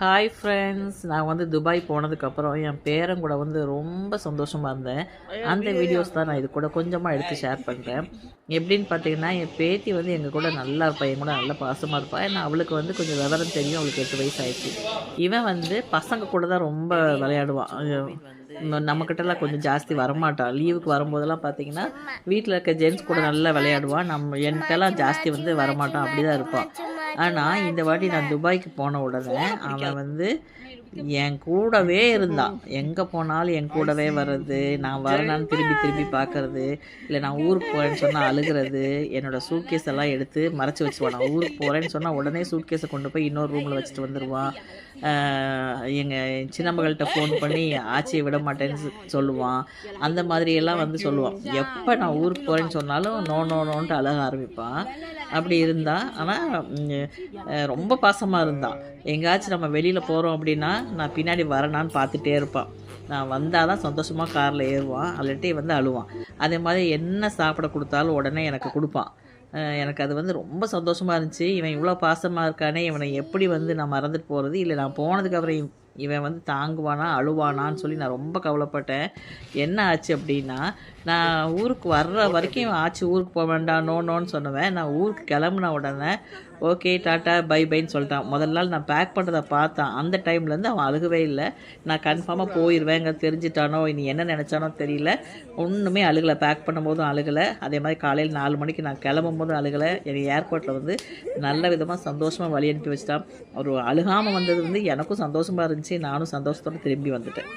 Hi friends நான் வந்து Dubai போனதுக்கப்புறம் என் பேரன் கூட வந்து ரொம்ப சந்தோஷமாக இருந்தேன். அந்த வீடியோஸ் தான் நான் இது கூட கொஞ்சமாக எடுத்து ஷேர் பண்ணுறேன் எப்படின்னு பார்த்தீங்கன்னா என் பேத்தி வந்து எங்கள் கூட நல்லா இருப்பா. என் கூட நல்லா பாசமாக இருப்பா. ஏன்னா அவளுக்கு வந்து கொஞ்சம் விவரம் தெரியும். அவளுக்கு எட்டு வயசு ஆயிடுச்சு இவன் வந்து பசங்க கூட தான் ரொம்ப விளையாடுவான் நம்மக்கிட்டலாம் கொஞ்சம் ஜாஸ்தி வரமாட்டான் லீவுக்கு வரும்போதெல்லாம் பார்த்தீங்கன்னா வீட்டில் இருக்க ஜென்ஸ் கூட நல்லா விளையாடுவான் நம்ம என்கிட்டலாம் ஜாஸ்தி வந்து வரமாட்டான் அப்படி தான் இருப்பான் ஆனால் இந்த வாட்டி நான் துபாய்க்கு போன உடனே அவன் வந்து என் கூடவே இருந்தான். எங்கே போனாலும் என் கூடவே வர்றது நான் வரலான்னு திரும்பி திரும்பி பார்க்கறது இல்லை நான் ஊருக்கு போகிறேன்னு சொன்னால் அழுகிறது என்னோடய சூட்கேஸ் எல்லாம் எடுத்து மறைச்சி வச்சுருவான். நான் ஊருக்கு போகிறேன்னு சொன்னால் உடனே சூட்கேஸை கொண்டு போய் இன்னொரு ரூமில் வச்சுட்டு வந்துடுவான் எங்கள் சின்னம்மகள்கிட்ட ஃபோன் பண்ணி ஆச்சியை விட மாட்டேன்னு சொல்லுவான். அந்த மாதிரி எல்லாம் வந்து சொல்லுவான். எப்போ நான் ஊருக்கு போகிறேன்னு சொன்னாலும் நோ நோ நோன்ட்டு அழக ஆரம்பிப்பான். அப்படி இருந்தான். ஆனால் ரொம்ப பாசமாக இருந்தான் எங்கேயாச்சும் நம்ம வெளியில் போகிறோம் அப்படின்னா நான் பின்னாடி வரேனான்னு பார்த்துட்டே இருப்பான். நான் வந்தால் தான் சந்தோஷமாக காரில் ஏறுவான் அல்லட்டே வந்து அழுவான். அதே மாதிரி என்ன சாப்பிட கொடுத்தாலும் உடனே எனக்கு கொடுப்பான். எனக்கு அது வந்து ரொம்ப சந்தோஷமாக இருந்துச்சு. இவன் இவ்வளோ பாசமாக இருக்கானே இவனை எப்படி வந்து நான் மறந்துட்டு போகிறது இல்லை நான் போனதுக்கப்புறம் இவன் வந்து தாங்குவானா அழுவானான்னு சொல்லி நான் ரொம்ப கவலைப்பட்டேன். என்ன ஆச்சு அப்படின்னா நான் ஊருக்கு வர்ற வரைக்கும் ஆச்சு ஊருக்கு போக வேண்டாம் நோ நோன்னு சொன்னவன். நான் ஊருக்கு கிளம்புன உடனே ஓகே டாட்டா பை பைன்னு சொல்லிட்டான். முதல் நாள் நான் பேக் பண்ணுறதை பார்த்தேன். அந்த டைம்லேருந்து அவன் அழுகவே இல்லை. நான் கன்ஃபார்மாக போயிடுவேங்க தெரிஞ்சிட்டானோ இனி என்ன நினச்சானோ தெரியல. ஒன்றுமே அழுகலை. பேக் பண்ணும்போதும் அழுகலை. அதே மாதிரி காலையில் நாலு மணிக்கு நான் கிளம்பும் போதும் அழுகலை. என்னை ஏர்போர்ட்டில் வந்து நல்ல விதமாக சந்தோஷமாக வழி அனுப்பி வச்சிட்டான். ஒரு அழுகாமல் வந்தது வந்து எனக்கும் சந்தோஷமாக இருந்துச்சு. நானும் சந்தோஷத்தோடு திரும்பி வந்துட்டேன்.